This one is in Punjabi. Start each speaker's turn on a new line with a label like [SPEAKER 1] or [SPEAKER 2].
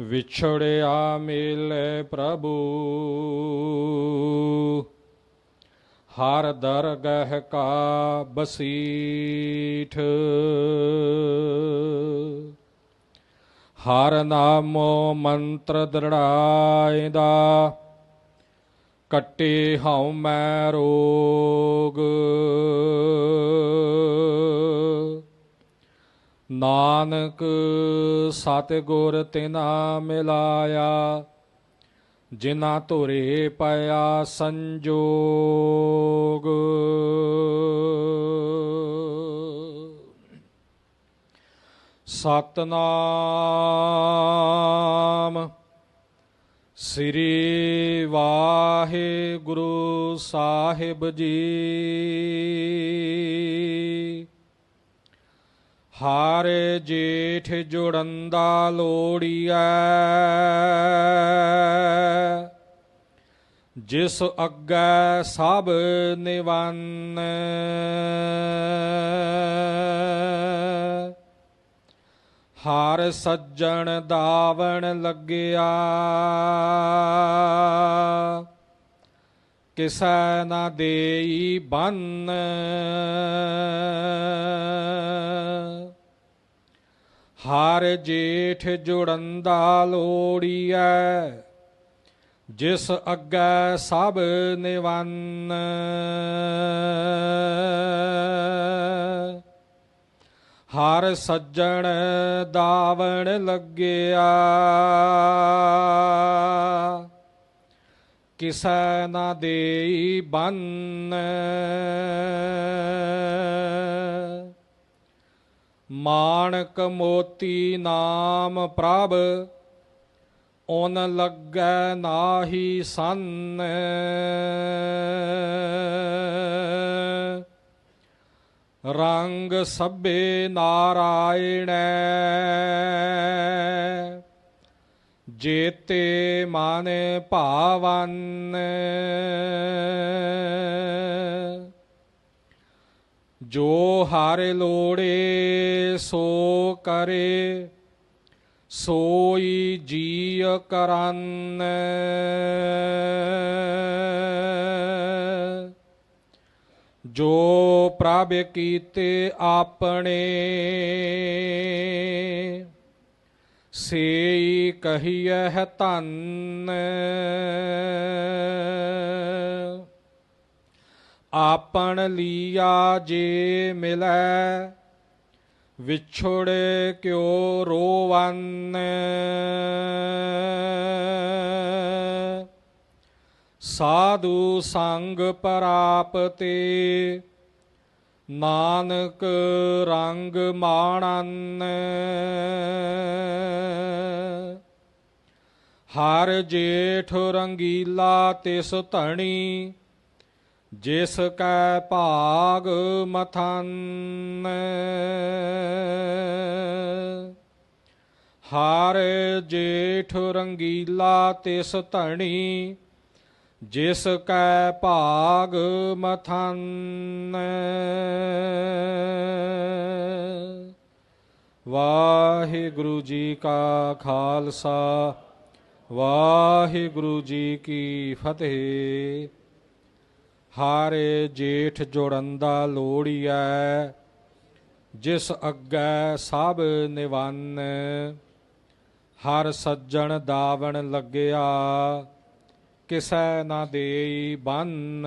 [SPEAKER 1] ਵਿਛੜਿਆ ਮਿਲੇ ਪ੍ਰਭੂ। ਹਰ ਦਰਗਹ ਕਾ ਬਸੀਠ। ਹਰ ਨਾਮੋ ਮੰਤਰ ਦ੍ਰਿੜਾਇਦਾ। ਕੱਟੇ ਹਉ ਮੈਂ ਰੋਗ। ਨਾਨਕ ਸਤਿਗੁਰ ਤਿਨਾ ਮਿਲਾਇਆ ਜਿਨਾ ਧੁਰੇ ਪਿਆ ਸੰਜੋਗ। ਸਤਨਾਮ ਸ੍ਰੀ ਵਾਹਿਗੁਰੂ ਸਾਹਿਬ ਜੀ। ਹਾਰ ਜੇਠ ਜੁੜੰਦਾ ਲੋੜੀਐ। ਜਿਸ ਅੱਗੇ ਸਭ ਨਿਵੰਨ। ਹਾਰ ਸੱਜਣ ਦਾਵਣ ਲੱਗਿਆ। ਕਿਸੈ ਨਾ ਦੇਈ ਬੰਨ। ਹਰ ਜੇਠ ਜੁੜੰਦਾ ਲੋੜੀਐ, ਜਿਸ ਅੱਗੇ ਸਭ ਨਿਵੰਨ। ਹਰ ਸੱਜਣ ਦਾਵਣ ਲੱਗਿਆ, ਕਿਸੈ ਨਾ ਦੇਈ ਬੰਨ। ਮਾਣਕ ਮੋਤੀ ਨਾਮ ਪ੍ਰਭ ਓਨ ਲੱਗੈ ਨਾਹੀ ਸੰਨ। ਰੰਗ ਸਭੇ ਨਾਰਾਇਣੈ ਜੇਤੇ ਮਨ ਭਾਵਨ। ਜੋ ਹਰ ਲੋੜੇ, ਸੋ ਕਰੇ, ਸੋਈ ਜੀ ਕਰਨ। ਜੋ ਪ੍ਰਭ ਕੀਤੇ ਆਪਣੇ, ਸੇਈ ਕਹੀਐ ਧੰਨ। ਆਪਣ ਲੀਆ ਜੇ ਮਿਲੈ, ਵਿਛੜ ਕਿਉ ਰੋਵਨ। ਸਾਧੂ ਸੰਗ ਪ੍ਰਾਪਤੇ, ਨਾਨਕ ਰੰਗ ਮਾਣਨ। ਹਰ ਜੇਠ ਰੰਗੀਲਾ ਤਿਸ ਧਣੀ ਜਿਸ ਕੈ ਭਾਗ ਮਥਨ ਹਰ ਜੇਠ ਰੰਗੀਲਾ ਤਿਸ ਧਣੀ, ਜਿਸ ਕੈ ਭਾਗ ਮਥਨ ਵਾਹਿਗੁਰੂ ਜੀ ਕਾ ਖਾਲਸਾ, ਵਾਹਿਗੁਰੂ ਜੀ ਕੀ ਫਤਿਹ। ਹਾਰੇ ਜੇਠ ਜੋੜੰਦਾ ਲੋੜੀਐ ਜਿਸ ਅੱਗੇ ਸਭ ਨਿਵੰਨ। ਹਰ ਸੱਜਣ ਦਾਵਣ ਲੱਗਿਆ, ਕਿਸੈ ਨਾ ਦੇਈ ਬੰਨ।